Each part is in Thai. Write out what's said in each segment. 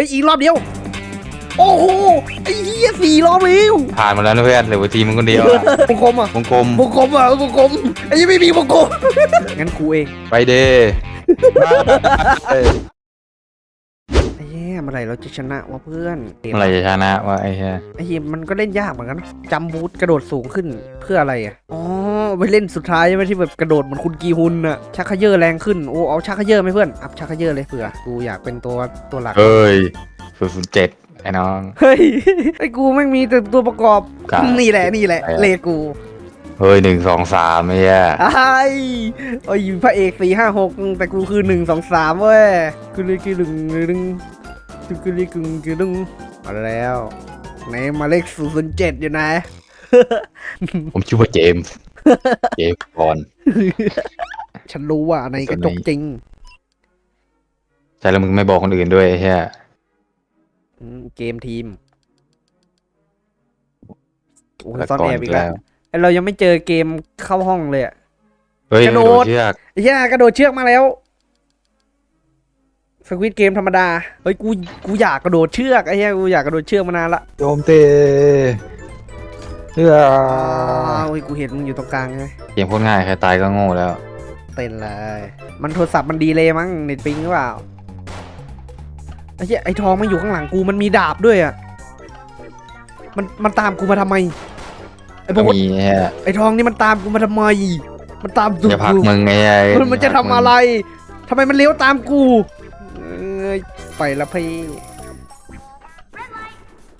อ้ยอีกรอบเดียว โอ้โหไอ้เหี้ยสี่รอบแล้วผ่านมาแล้วนะเพื่อนเหลือทีมึงคนเดียวอะวงกลมอะวงกลมวงกลมอะวงกลมไอ้ยังไม่มีวงกลมงั้นกูเองไปเด้เอ้ยไอ้เหี้ยเมื่อไหร่เราจะชนะวะเพื่อนเมื่อไหรจะชนะวะไอ้เหี้ย ไอ้เหี้ยมันก็เล่นยากเหมือนกันนะจำบูทกระโดดสูงขึ้นเพื่ออะไรอะอ๋อ ไปเล่นสุดท้ายใช่ไหมที่แบบกระโดดเหมือนคุณกีฮุนอะชักเขยอแรงขึ้นโอ้เอาชักเขยอไหมเพื่อนอัพชักเขยอเลยเผื่อกูอยากเป็นตัวตัวหลักเอ้ยศูนย์ศูนย์เจ็ดไอ้น้อง เฮ้ยไอ้กูแม่งมีแต่ตัวประกอบกะนี่แหละนี่แหละไอ้อะเลกูเฮ้ยหนึ่งสองสามไอ้เหี้ยไอ้โอ้ยพระเอกสี่ห้าหกแต่กูคือหนึ่งสองสามเว้ยคือเลยคือหนึ่งหนึ่งคือเลยกึ่งคือหนึ่งมาแล้วไหนหมายเลขศูนย์เจ็ดอยู่ไหน ผมชื่อว่าเจมส์ เจมส์บอลฉันรู้ว่าในกระจกจริง ใช่แล้วมึงไม่บอกคนอื่นด้วยไอ้เหี้ยอืมเกมทีมโอ้ยแล้วซ่อนก่อแอนบอีกแล้วแล้วไอ้เรายังไม่เจอเกมเข้าห้องเลยอะเฮ้ยกระโดดโดดเชือกไอ้เหี้ยกระโดดเชือกมาแล้วสควิตเกมธรรมดา เฮ้ยกู กูอยากกระโดดเชือกไอ้เหี้ยกูอยากกระโดดเชือกมานานละ โจมเตะ เฮ้ยอ้าวเฮ้ยกูเห็นมึงอยู่ตรงกลางไงเกมโคตรง่ายใครตายก็โง่แล้ว เต้นเลย มันโทรศัพท์มันดีเลยมั้งเน็ตปิงหรือเปล่าไอ้เหี้ยไอ้ทองมันอยู่ข้างหลังกูมันมีดาบด้วยอะมันมันตามกูมาทำไมไอ้พก็วกมีไอ้เหี้ยไอ้ทองนี่มันตามกูมาทำไม มันตามตูอย่าผลักกูมึงไงไอ้มันมันจะทำอะไร ทำไมมันเลี้ยวตามกูเอ้ยไปละพี่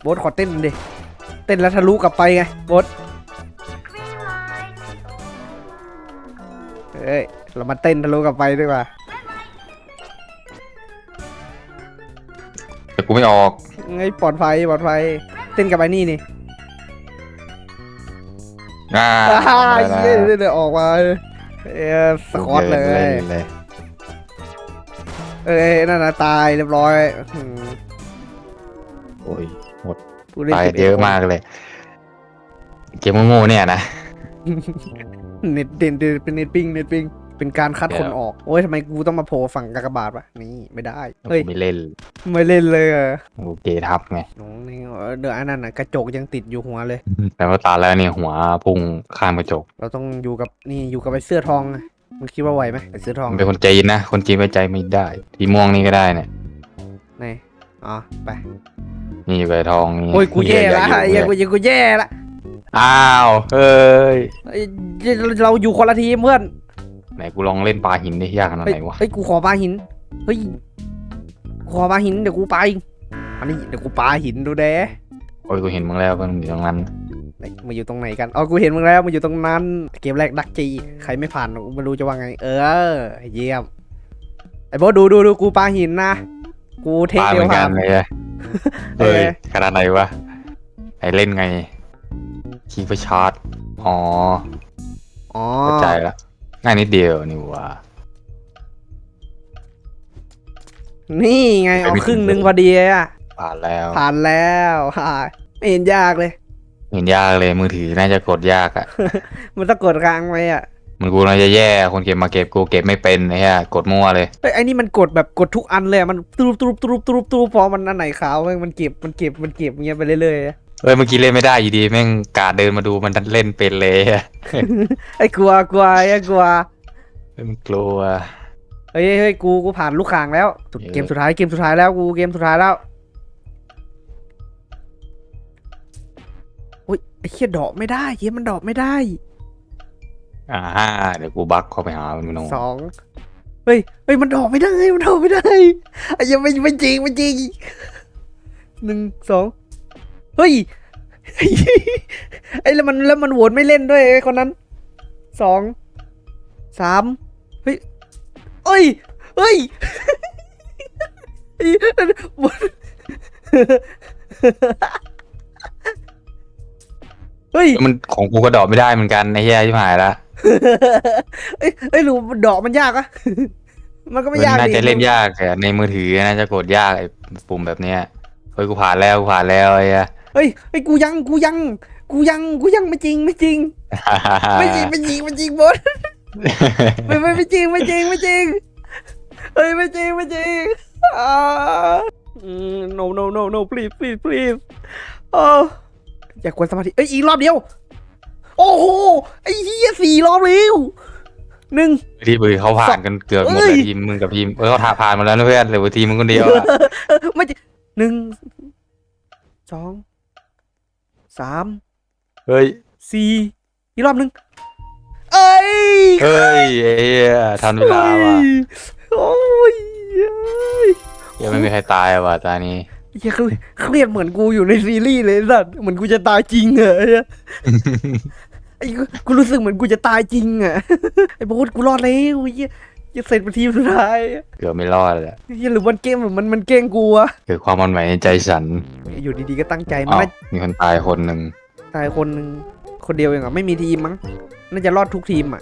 โบสขอเต้นดิเต้นแล้วทะลุกลับไปไงโบสเอ้ย เรามาเต้นทะลุกลับไปดีกว่า แต่กูไม่ออกไงปลอดภัยปลอดภัยเต้นกับไอ้นี่นี่อ่าอ่าได้เย้แล้วเดี๋ยวออกมาเออสควอตเลยเลยเอ้ยนั่นนะตายเรียบร้อยอืมโอ้ย ผู้เล่นตาย11เยอะมากเลย เกมโง่ๆเนี่ยนะ เน็ตเด่นเด่นเป็นเน็ตปิงเน็ตปิงเป็นการคัดเดี๋คยวนออก โอ้ยทำไมกูต้องมาโผล่ฝั่งกากบาทวะนี่ไม่ได้ เฮ้ยกูไม่เล่นไม่เล่นเลยอะกูเกทับไง น้องนี่เดี๋ยวอันนั้นน่ะกระจกยังติดอยู่หัวเลย แต่ว่าตาแล้วเนี่ยหัวพุ่งข้ามกระจก เราต้องอยู่กับนี่อยู่กับไอ้เสื้อทองอะมึงคิดว่าไหวไหมไอ้เสื้อทองมันเป็นคนจีนนะ คนจีนไว้ใจไม่ได้ ทีม่วงนี่ก็ได้เนี่ย ไหน อ๋อไปนี่อยู่กับไอ้ทองนี่โอ้ยกูแย่ละอไอ้ยู่เหี้ยกูยังกูแย่ละอ้าวเฮ้ยเอ้ยเราอยู่คนละทีมเพื่อนไหนกูลองเล่นปลาหินดิยากขนาดเฮ้ยไหนวะเฮ้ยกูขอปลาหินเฮ้ยกูขอปลาหินเดี๋ยวกูไปอันนี้เดี๋ยวกูปลาหินดูแดโอ้ยกูเห็นมึงแล้วมันอยู่ตรงนั้นเอ้ยมาอยู่ตรงไหนกันอ๋อกูเห็นมึงแล้วมาอยู่ตรงนั้น เกมแรกดักจีใครไม่ผ่านกูไม่รู้จะว่าไง เออเยี่ยมไอ้โบอสดูดูดูกูปลาหินนะ กูเทปคลาเหเดียมืวอนกัผ่านนเลยอะเอเฮ้ยอขนาดไหนวะไอเล่นไงคีย์ไปชาร์จอ๋ออ๋อเข้าใจละง่ายนิดเดียวนี่หว่า นี่ไงเอาไม่ครึ่งหนึ่งถึงพอดีอะผ่านแล้วผ่านแล้วฮ่าไม่เห็นยากเลย เห็นยากเลยมือถือน่าจะกดยากอะมันต้องกดค้างไว้อะ มันกูน่าจะแย่คนเก็บมาเก็บกูเก็บไม่เป็นไอ้เหี้ยกดมั่วเลยเฮ้ยไอ้นี่มันกดแบบกดทุกอันเลยอะมันตูบตูบตูบตูบตูบพอมันอันไหนขาวมันเก็บมันเก็บมันเก็บเงี้ยไปเรื่อยๆอะเฮ้ยเมื่อกี้เล่นไม่ได้อยู่ดีแม่งกาดเดินมาดูมันดันเล่นเป็นเลยอะไอ้กลัวกลัวไอ้กลัวเฮ้ยมันกลัว เฮ้ยเฮ้ยกูกูผ่านลูกข่างแล้วสุดเกมสุดท้ายเกมสุดท้ายแล้วกูเกมสุดท้ายแล้วอุ้ยไอ้เหี้ยดอกไม่ได้เหี้ยมันดอกไม่ได้ อ่าเดี๋ยวกูบักเข้าไปหามันมึงสองเฮ้ยเฮ้ยมันดอกไม่ได้มันดอกไม่ได้ไอ้เหี้ยังไม่ไม่จริงไม่จริงหนึ่งสองเฮ้ยไอ้แล้วมันแล้วมันโหวตไม่เล่นด้วยไอ้คนนั้นสองสามเฮ้ยเอ้ยเฮ้ยไอ้โหวตเฮ้ยมันของกูก็ดรอปไม่ได้เหมือนกันไอ้เหี้ยชิบหายละ เอ้ยเอ้ยหรือดอกมันยากอะ มันก็ไม่มันยากน่าดิจะเล่นยากแต่ในมือถือน่าจะกดยากไอ้ปุ่มแบบเนี้ยเฮ้ยกูผ่านแล้วกูผ่านแล้วไอ้เหี้ยเฮ้ยเฮ้ยกูยังกูยัง กูยังกูยังไม่จริงไม่จริง ไม่จริงไม่จริงไม่จริงบด ไม่ไม่ไม่จริงไม่จริงไม่จริงเฮ้ยไม่จริงไม่จริงอ่าอืม no no no no please please please เอออย่ากวนสมาธิเอ้ยอีกรอบเดียว โอ้โห ไอ้เหี้ยสี่รอบเร็วหนึ่ง ที่มือเขาผ่านกันเกือบหมดเอ้เลย ยทีมมึงกับทีมเออเขาถ่าผ่านมาแล้วนะเพื่อนเหลือทีมมึงคนเดียวอะไม่ใช่หนึ่งสองสามเฮ้ยสี่อีกรอบหนึ่งเอ้ยเฮ้ยเอ้ยทันเวลาว่ะโอ้ยเอ้ยยังไม่มีใครตายว่ะตานี้เหี้ยเครียดเครียดเหมือนกูอยู่ในซีรีส์เลยสัตว์เหมือนกูจะตายจริงเหรอ ไอ้กูกูรู้สึกเหมือนกูจะตายจริงอะ ไอ้โบ๊ทกูรอดแล้วเหี้ยจะเสร็จเป็นทีมสุดท้ายเกือบไม่รอดเลยเหี้ยหรือมันเกมมันมันเก่งกูอะเกิดความมันไหวในใจฉันอยู่ดีๆก็ตั้งใจมันอ้าวน่ามีคนตายคนหนึ่งตายคนหนึ่งคนเดียวเองอะไม่มีทีมมั้งน่าจะรอดทุกทีมอะ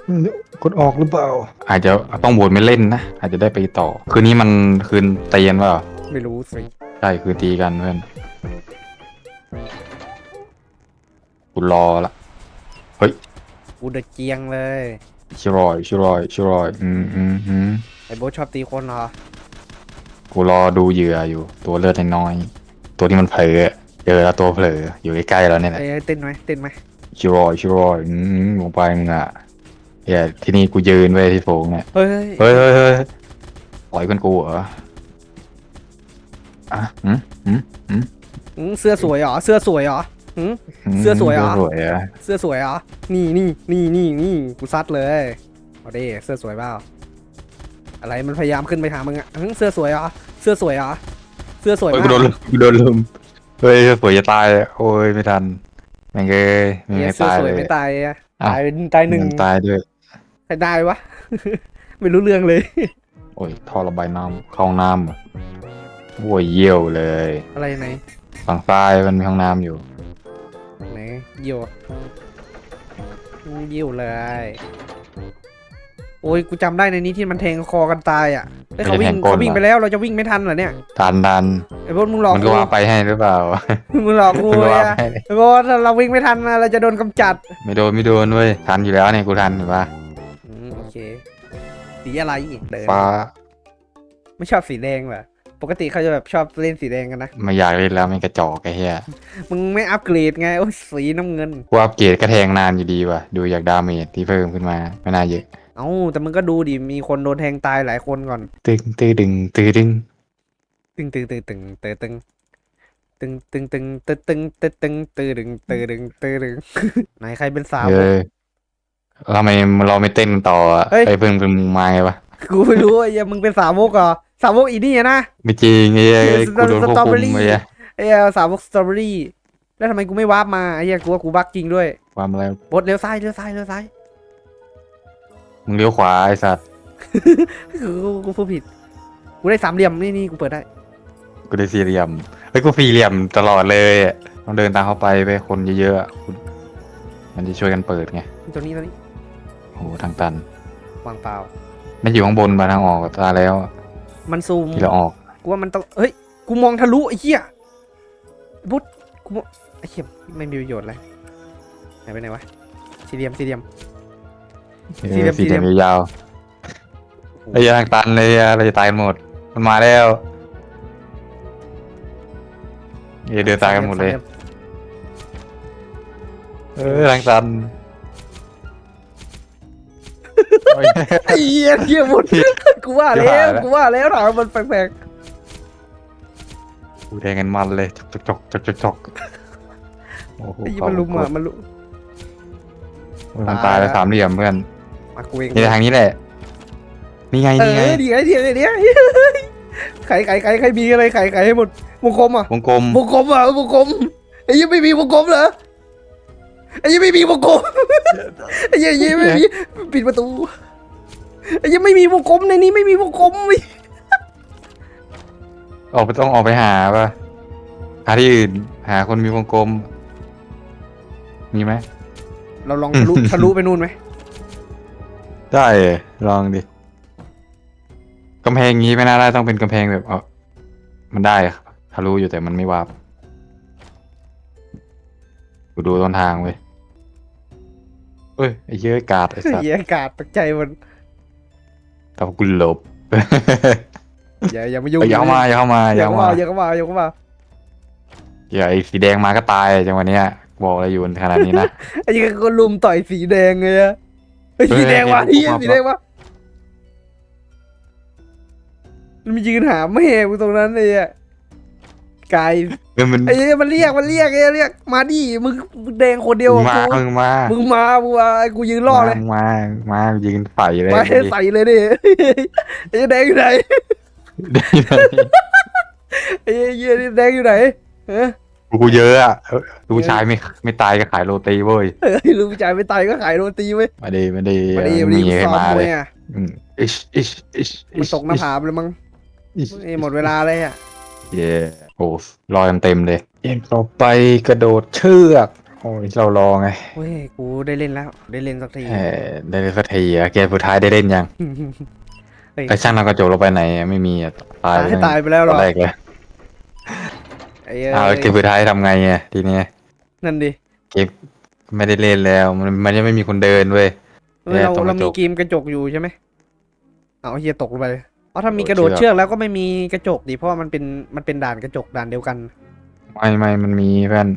กดออกหรือเปล่า อาจจะต้องโหวตไม่เล่นนะอาจจะได้ไปต่อ คืนนี้มันคืนเตียนเปล่าไม่รู้สิใช่คืนตีกันเพื่อนกูรอละ กูเดือดเจียงเลยชิรอยชิรอยชิรอยอืมอืมอืมไอ้โบ๊ทชอบตีคนเหรอกูรอดูเหยื่ออยู่ ตัวเลือดน้อยๆตัวที่มันเผลอเจอแล้วตัวเผลออยู่ใกล้ๆแล้วเนี่ยแหละเอ้ยเต้นไหมเต้นไหมชิรอยชิรอยอืมลงไปมึงอะเฮียที่นี่กูยืนไว้ที่โถงเนี่ยเฮ้ยเฮ้ยเฮ้ยเฮ้ยปล่อยกันกูเหรออะอืมอืมอืมเสื้อสวยเหรอเสื้อสวยเหรอ หืม เสื้อสวยเหรอ เสื้อสวยเหรอเสื้อสวยเหรอ นี่นี่นี่นี่นี่กูซัดเลยเอาดิเสื้อสวยเปล่า อะไรมันพยายามขึ้นไปหามึงอะหืมเสื้อสวยเหรอ เสื้อสวยเหรอ เสื้อสวยเฮ้ยมากูโดนกลุมกูโดนลุมเฮ้ยเสื้อสวยจะตายเลยโอ้ยไม่ทันแม่งเอ้ยไม่มีเนี่ยใครเสื้อตายสวเลยย ไม่ตายอะอ้าวตายตายหนึ่งมัตายด้วย ใครได้วะ ไม่รู้เรื่องเลย โอ้ยท่อระบายน้ำเข้าห้องน้ำเหรอโอ้ยเยี่ยวเลยอะไรไหนฝั่งซ้ายมันมีห้องน้ำอยู่ ไหนเยี่ยวเยี่ยวเลย โอ้ย กูจำได้ในนี้ที่มันแทงคอกันตายอะเฮ้ยเขาวิ่งเขาวิ่งไปแล้วเราจะวิ่งไม่ทันเหรอเนี่ย ทันทันไอ้พวกมึงหลอกมันกูก็ว่าไปให้หรือเปล่า มึงหลอกกูมันก็เลยว่าอะไปให้ไอ้พวกถ้าเราวิ่งไม่ทันนะเราจะโดนกำจัด ไม่โดนไม่โดนเว้ย ทันอยู่แล้วเนี่ยกูทันเห็นปะอืมโอเค สีอะไรอีกเดินฟ้า ไม่ชอบสีแดงเหรอ ปกติเขาจะแบบชอบเล่นสีแดงกันนะ ไม่อยากเล่นแล้วมันกระจอกไอ้เหี้ยมึงไม่อัปเกรดไงโอ้ยสีน้ำเงิน กูอัปเกรดก็แทงนานอยู่ดีว่ะ ดูจากดาเมจที่เพิ่มขึ้นมาไม่น่าเยอะ เอ้าแต่มึงก็ดูดิมีคนโดนแทงตายหลายคนก่อน ตึงตื้อดึงตื้อดึงตึงตึงตึงตึงตึงตึงตึงตึงตึงตึงตึงตึงตึงตึงตึงตึงตึงตึงตึงไหนใครเป็นสาว เออทำไมเราไม่เต้นต่ออะเฮ้ยไอ้เพิ่งเพิ่งมาไงวะ กูไม่รู้ไอ้เหี้ยมึงเป็นสาวกเหรอสาวกอีนี่อะนะ ไม่จริงไอ้เหี้ยเออกูโดนควบสตรอเบคุอมรี่ไอ้เหี้ยไอ้เหี้ยสาวกสตรอเบอรี่แล้วทำไมกูไม่วาร์ปมาไอ้เหี้ยกูว่ากูบักจริงด้วยความอะไรบดเลี้ยวซ้ายเลี้ยวซ้ายเลี้ยวซ้ายมึงเลี้ยวขวาไอ้สัตว์คือกูกูพูดผิด กูได้สามเหลี่ยมนี่นี่กูเปิดได้กูได้สี่เหลี่ยมเฮ้ยกูสี่เหลี่ยมตลอดเลยอะต้องเดินตามเข้าไปไปคนเยอะๆอะคุณมันจะช่วยกันเปิดไงตัวนี้ตัวนี้โอ้โหทางตันวางเปล่า มันอยู่ข้างบนมาทางออกตาแล้วอะมันซูมที่เราออกกูว่ามันต้องเฮ้ยกูมองทะลุไอ้เหี้ยบุ๊ดกูมองไอ้เหี้ยไม่มีประโยชน์เลยไหนไปไหนวะสี่เหลี่ยมสี่เหลี่ยมสี่เหลี่ยมสี่เหลี่ยมสี่เหลี่ยมยาวๆไอ้ยทางตันเลยอะเราจะตายกันหมด มันมาแล้วเดี๋ยวเดินตายกันหมดเลย เออทางตัน ไอ้เหี้ยเหี้ยหมดกูว่าแล้ชิบหายวแล้วกูว่าแล้วถามมันแปลกกูแทงกันมันเลยจกจกจกจกจกโอ้โหๆไอ้เหี้ยมันลุมอะมันลุม มันตายแล้ว สามเหลี่ยมเพื่อนมากูเองนี่ทางนี้แหละนี่ไงเอนี่ไงอดีไงดีไงดีไงไข่ไข่ไข่ไข่มีอะไรไข่ไข่ให้หมดวงกลมอะวงกลมวงกลมอะวงกลมไอ้เหี้ยังไม่มีวงกลมเหรอ ไอ้เหี้ยังไม่มีวงกลมไอ้เหี้ยังไม่มีปิดประตูไอ้เหี้ยังไม่มีวงกลมในนี้ไม่มีวงกลมออกไปต้องออกไปหาป่ะหาที่อื่น หาคนมีวงกลม มีไหมเราลองทะลุทะลุไปนู่นไหมได้ลองดิกำแพงนี้ไม่น่าได้ต้องเป็นกำแพงแบบเออมันได้ครับทะลุอยู่แต่มันไม่วาบกูดูต้นทางเว้ย เอ้ยไอ้เหี้ยอะกาดไอ้สัตว์เหี้ยอากาศตกใจหมันแต่ว่ากูหลบอย่าอย่ามายุ่งเอ้ยอย่าเข้ามาอย่าเข้ามาอาอย่ย่าเข้าเข้ามามาอย่าเข้ามาอย่าเข้ามาอย่าไอ้สีแดงมาก็ตายจังหวะเนี้ยบอกเลยอยู่ขนาดนี้นะไอ้ยังก็ลุมต่อยสีแดงเลยอะไอ้ยเฮ้ยสีแดงวะเฮ้เฮียยผมว่าสีแดงวะมันมียืนหาแม่กูตรงนั้นเลยอะกาย เออมันไอ้เหี้ยมันเรียกมันเรียกไอ้เรียกมาดิมึงมึงแดงคนเดียวมึงกับมากูมึงมามึงมามึงมาไอ้กูยืนรอเลย มามายืนใส่เลยไปมาดิใส่เลยดิไอ้เหี้ยแดงอยู่ไหนได้ไหมไอ้เหี้ยนี่แดงอยู่ไหนเฮ้ยกูเยอะอะเออผู้ชายไม่ไม่ตายก็ขายโรตีเว้ยเฮ้ยลูกผู้ชายไม่ตายก็ขายโรตีไว้ยมาดีมาดีมาดิเออมาดิมีกูให้ซ้อมมามเลวยยอะอืมอิชอิชอิชมันตกหน้าผาไปเลยมั้งอิชเอ้ยหมดเวลาเลยอะ เย่ โอ้รอเต็มๆเลยเกมต่อไปกระโดดเชือกโอ้ยเรารอไงเฮ้ยกูได้เล่นแล้ว ได้เล่นสักทีเออได้เล่นสักทีอะเกมสุดท้ายได้เล่นยังเฮ้ยไอ้ช่างเรากระจกเราไปไหนอะไม่มีอะตายตายไปตายไปแล้วเหรตออนแรกเลยไอ้เอ้ยอ้าวแล้วเกมสุดท้ายทำไงอะทีเนี้ยนั่นดิเกมไม่ได้เล่นแล้ว มันมันยังไม่มีคนเดินเว้ยเฮ้ยเราตรงกเราระจมีกเกมกระจกอยู่ใช่ไหมเอาเฮียตกลงไปเลย เพราะถ้ามีโดดกระโดดเชืเชือกอกแล้วก็ไม่มีกระจกดิเพราะว่ามันเป็นมันเป็นด่านกระจกด่านเดียวกัน ไม่ไม่มันมีเพื่อน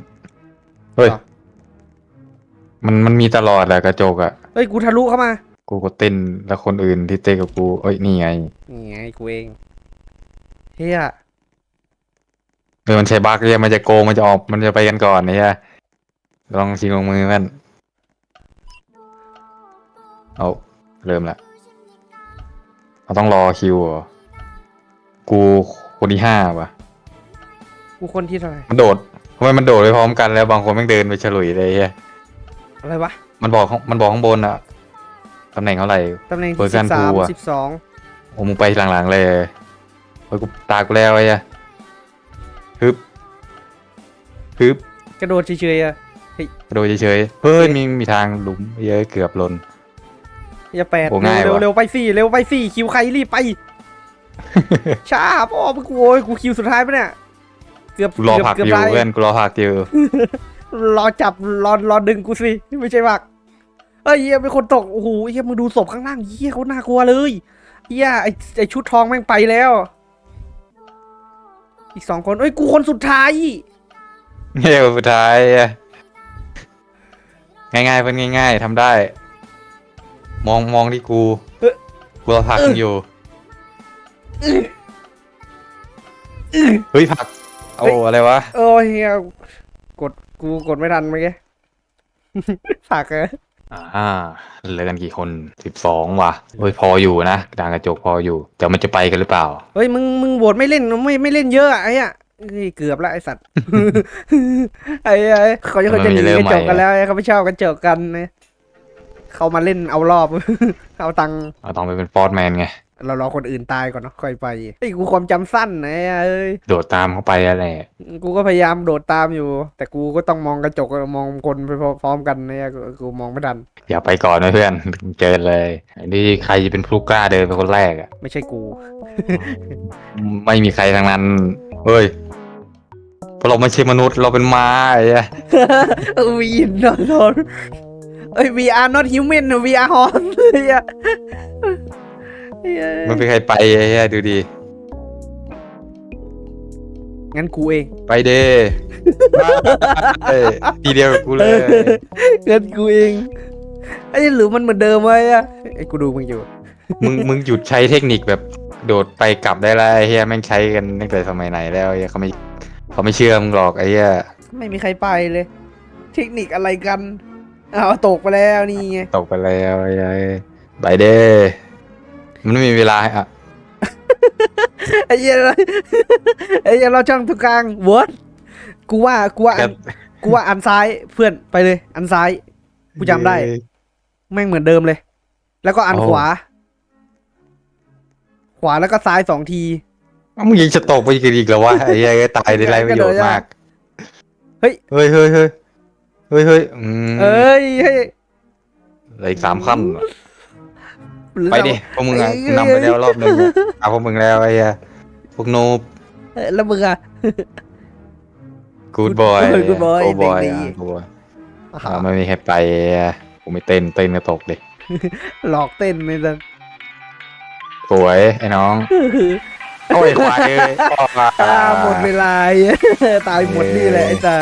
เฮ้ยเหรอมันมันมีตลอดแหละกระจกอะเฮ้ยกูทะลุเข้ามา กูก็เต้นแล้วคนอื่นที่เต้นกับกูเอ้ยนี่ไงนี่ไงกูเองเฮียเออมันใช้บั๊กเนี่ยมันจะโกงมันจะออกมันจะไปกันก่อนเนี่ยลองชิงลงมือมันเอาเริ่มละ เราต้องรอคิวเหรอกูคนที่ห้าว่ะกูคนที่เท่าไหร่มันโดดทำไมมันโดดไปพร้อมกันแล้วบางคนแม่งเดินไปฉลุยเลยเฮียอะไรวะมันบอกข้างมันบอกข้างบนอะตำแหน่งเท่าไหร่ ตำแหน่งเวอที่ร์ชัสินบสามกูอะ สิบสองโอ้มึงไปหลังๆเลยเฮ้ยกูตากูแล้วไอ้เหี้ยฮึบฮึบกระโดดเฉยๆอะ กระโดดเฉยๆเฮ้ยมีมีทางหลุมเยอะเกือบหล่น อย่าแปดโอ้ง่ายเร็วว่ะ เร็วไปสิเร็วไปสิคิวใครรีบไป ช้าพ่อมึงกูโอ้ยกูคิวสุดท้ายปะเนี่ยเกือบกูรอเกือบผักเกือบอยู่ตายเพื่อนกูรอผักอยู่รอจับรอรอดึงกูสิไม่ใช่ผักเอ้ยเฮียเป็นคนตกโอ้โหเฮียมึงดูศพข้างล่างเฮียเขาน่ากลัวเลยเฮียไอไอชุดทองแม่งไปแล้ว อีกสองคนเอ้ยกูคนสุดท้าย เฮ้ยสุดท้ายอะง่ายๆเพื่อนง่าย ๆทำได้ มองมองที่กูเอ๊ะกูรอผักมึงอยู่อื้อเฮ้ยผักโอ้อะไรวะโอ้ยเฮียกดกูกดไม่ทันเมื่อกี้ผักเอออ่าเหลือกันกี่คนสิบสองว่ะเฮ้ยพออยู่นะดางกระจกพออยู่แต่มันจะไปกันหรือเปล่าเฮ้ยมึงมึงโหวตไม่เล่นไม่ไม่เล่นเยอะอะไอ้อะเอ้ยเกือบแล้วไอสัตว์ไอ้ไอ้เขาจะเขาจะหนีกระจกกันแล้วไอ้เขาไม่ชอบกระจกกันนะ เขามาเล่นเอารอบ เอาตังค์เราต้องไปเป็นฟอร์ดแมนไง เรารอคนอื่นตายก่อนเนาะค่อยไปไอ้ยกูความจำสั้นนะไอ้เอ้ย โดดตามเข้าไปอะไรกูก็พยายามโดดตามอยู่ แต่กูก็ต้องมองกระจกมองคนไปพร้อมกันเนี่ยกูกูมองไม่ทัน อย่าไปก่อนนะเพื่อน เจอเลยอันนี้ใครจะเป็นผู้กล้าเดินเป็นคนแรกอะไม่ใช่กู ไม่มีใครทั้งนั้นเฮ้ยเพราะเราไม่ใช่มนุษย์เราเป็นม้าไอ้เหี้ย วีนอนนอน เอ้ย we are not human we are horse เฮียเหี้ยไม่มีใครไปไอ้เหี้ยดูดิงั้นกูเอง ไปเด้เอ้ยทีเดียวกับกูเลยงั้นกูเองไอ้ยหรือมันเหมือนเดิมไว้อะไอ้กูดูมึงอยู่ มึงมึงหยุดใช้เทคนิคแบบโดดไปกลับได้แล้วไอ้เหี้ยแม่งใช้กันตั้งแต่สมัยไหนแล้วไอ้เหี้ยเขาไม่เขาไม่เชื่อมึงหรอกไอ้เหี้ยไม่มีใครไปเลย เทคนิคอะไรกัน เอาวตกไปแล้วนี่ไงตกไปแล้วไอ้เหี้ยไปเด้มันไม่มีเวลาให้อะไอ้เหี้ยไอ้เหี้ยเราช่องทุกกลางวอดกูว่ากูว่าอันกูว่าอันซ้ายเพื่อนไปเลย อันซ้ายกูจำได้ แม่งเหมือนเดิมเลย แล้วก็อันโอ้ขวา ขวาแล้วก็ซ้ายสองทีเอ้ามึงยังจะตกไปอีกอีกเหรอวะไอ้เหี้ยตายได้ไรประโยชน์มาก เฮ้ยเฮ้ยเฮ้ย เฮ้ยเฮ้ยเฮ้ยอืมเอ้ยเฮ้ยเหลืออีกสามขั้นหรือไปดิพวกมึงอะเอ้ยนำไปแล้วรอบหนึงอะเอาพวกมึงแล้วไอ้เหี้ยพวกโนบเอ้ยแล้วมึงอะ กูดบอย Good boy โอบอยเด็กดี กูบอยไม่มีใครไปอะกูไม่เต้นเต้นก็ตกดิหลอกเต้นไม่ได้สวยไอ้น้องไโอ้ยควายเอ้ยอ่าหมดเวลา ตายหมดนี่แหละไอ้ตา